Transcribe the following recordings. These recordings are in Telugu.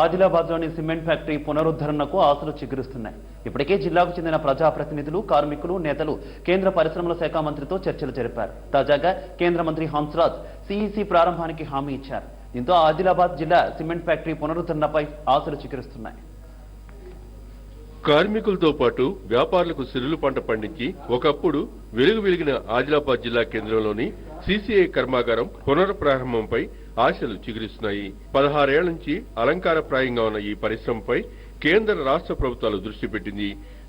ఆదిలాబాద్లోని సిమెంట్ ఫ్యాక్టరీ పునరుద్ధరణకు ఆశలు చిగురుస్తున్నాయి. ఇప్పటికే జిల్లాకు చెందిన ప్రజాప్రతినిధులు కార్మికులు నేతలు కేంద్ర పరిశ్రమల శాఖ మంత్రితో చర్చలు జరిపారు. తాజాగా కేంద్ర మంత్రి హంస్రాజ్ సిఈసి ప్రారంభానికి హామీ ఇచ్చారు. దీంతో ఆదిలాబాద్ జిల్లా సిమెంట్ ఫ్యాక్టరీ పునరుద్ధరణపై ఆశలు చిగురుస్తున్నాయి. కార్మికులతో పాటు వ్యాపారులకు సిరులు పంట పండించి ఒకప్పుడు వెలుగు వెలిగిన ఆదిలాబాద్ జిల్లా కేంద్రంలోని సీసీఐ కర్మాగారం పునఃప్రారంభంపై ఆశలు చిగురిస్తున్నాయి. పదహారేళ్ళ నుంచి అలంకారప్రాయంగా ఉన్న ఈ పరిశ్రమపై కేంద్ర రాష్ట్ర ప్రభుత్వాలు దృష్టి పెట్టింది.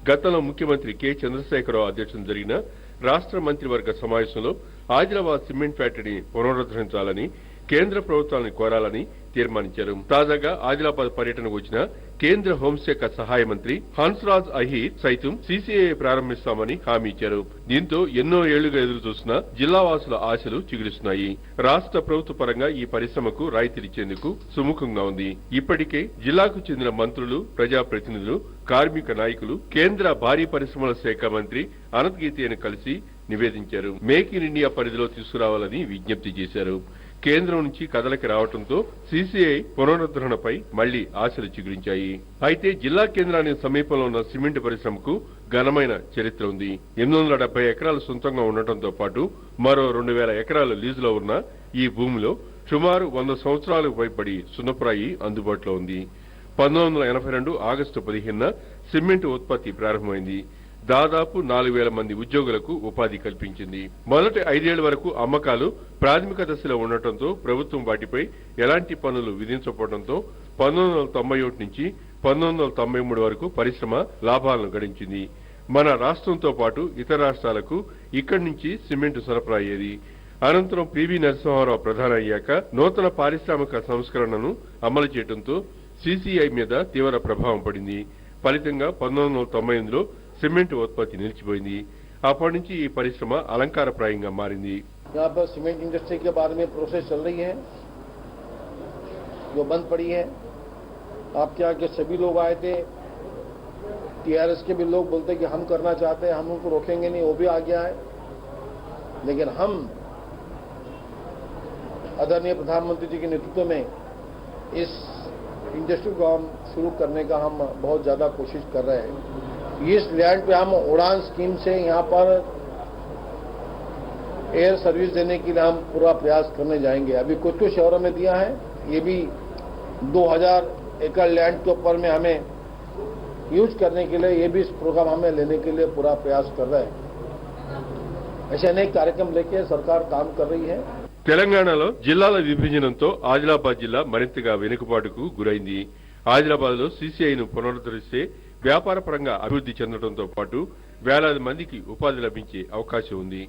గతంలో ముఖ్యమంత్రి కె. చంద్రశేఖరరావు అధ్యక్షతన జరిగిన రాష్ట్ర మంత్రివర్గ సమావేశంలో ఆదిలాబాద్ సిమెంట్ ఫ్యాక్టరీని పునరుద్ధరించాలని కేంద్ర ప్రభుత్వాన్ని కోరాలని తీర్మానించారు. తాజాగా ఆదిలాబాద్ పర్యటనకు వచ్చిన కేంద్ర హోంశాఖ సహాయ మంత్రి హన్స్రాజ్ అహీర్ సైతం సీసీఐ ప్రారంభిస్తామని హామీ ఇచ్చారు. దీంతో ఎన్నో ఏళ్ళుగా ఎదురు చూసిన జిల్లావాసుల ఆశలు చిగురిస్తున్నాయి. రాష్ట్ర ప్రభుత్వ పరంగా ఈ పరిశ్రమకు రాయితీలిచ్చేందుకు సుముఖంగా ఉంది. ఇప్పటికే జిల్లాకు చెందిన మంత్రులు ప్రజాప్రతినిధులు కార్మిక నాయకులు కేంద్ర భారీ పరిశ్రమల శాఖ మంత్రి అనంత్ గీతేను కలిసి నివేదించారు. మేక్ ఇన్ ఇండియా పరిధిలో తీసుకురావాలని విజ్ఞప్తి చేశారు. కేంద్రం నుంచి కదలకి రావడంతో సీసీఐ పునరుద్ధరణపై మళ్ళీ ఆశలు చిగురించాయి. అయితే జిల్లా కేంద్రానికి సమీపంలో ఉన్న సిమెంట్ పరిశ్రమకు ఘనమైన చరిత్ర ఉంది. ఎనిమిది వందల డెబ్బై ఎకరాలు సొంతంగా ఉండటంతో పాటు మరో రెండు వేల ఎకరాలు లీజులో ఉన్న ఈ భూమిలో సుమారు వంద సంవత్సరాలకు పైబడి సున్నప్రాయి అందుబాటులో ఉంది. పంతొమ్మిది వందల ఎనభై రెండు ఆగస్టు పదిహేనున సిమెంట్ ఉత్పత్తి ప్రారంభమైంది. దాదాపు నాలుగు వేల మంది ఉద్యోగులకు ఉపాధి కల్పించింది. మొదటి ఐదేళ్ళ వరకు అమ్మకాలు ప్రాథమిక దశలో ఉండటంతో ప్రభుత్వం వాటిపై ఎలాంటి పన్నులు విధించకపోవడంతో పంతొమ్మిది వందల తొంభై ఒకటి నుంచి పంతొమ్మిది వందల తొంభై మూడు వరకు పరిశ్రమ లాభాలను గడించింది. మన రాష్ట్రంతో పాటు ఇతర రాష్ట్రాలకు ఇక్కడి నుంచి సిమెంట్ సరఫరా అయ్యేది. అనంతరం పివి నరసింహారావు ప్రధాని అయ్యాక నూతన పారిశ్రామిక సంస్కరణను అమలు చేయడంతో సిసిఐ మీద తీవ్ర ప్రభావం పడింది. ఫలితంగా పంతొమ్మిది వందల తొంభై ఎనిమిదిలో సిమెంట్ ఉత్పత్తి నిలిచిపోయింది అప్పటి నుంచి ఈ పరిశ్రమ అలంకారప్రాయంగా మారింది यहाँ पर सीमेंट इंडस्ट्री के बारे में प्रोसेस चल रही है जो बंद पड़ी है आपके यहाँ के सभी लोग आए थे टीआरएस के भी लोग बोलते कि हम करना चाहते हैं हम उनको रोकेंगे नहीं वो भी आ गया है लेकिन हम आदरणीय प्रधानमंत्री जी के नेतृत्व में इस इंडस्ट्री को हम शुरू करने का हम बहुत ज़्यादा कोशिश कर रहे हैं इस लैंड पे हम उड़ान स्कीम से यहाँ पर एयर सर्विस देने के लिए हम पूरा प्रयास करने जाएंगे अभी कुछ कुछ शहरों में दिया है ये भी 2000 एकड़ लैंड के ऊपर में हमें यूज करने के लिए ये भी इस प्रोग्राम हमें लेने के लिए पूरा प्रयास कर रहे हैं ऐसे अनेक कार्यक्रम लेके सरकार काम कर रही है తెలంగాణలో జిల్లాల విభజనంతో ఆదిలాబాద్ జిల్లా మరింతగా వెనుకబాటుకు గురైంది ఆదిలాబాద్ లో సీసీఐను పునరుద్ధరిస్తే వ్యాపారపరంగా అభివృద్ధి చెందడంతో పాటు వేలాది మందికి ఉపాధి లభించే అవకాశం ఉంది.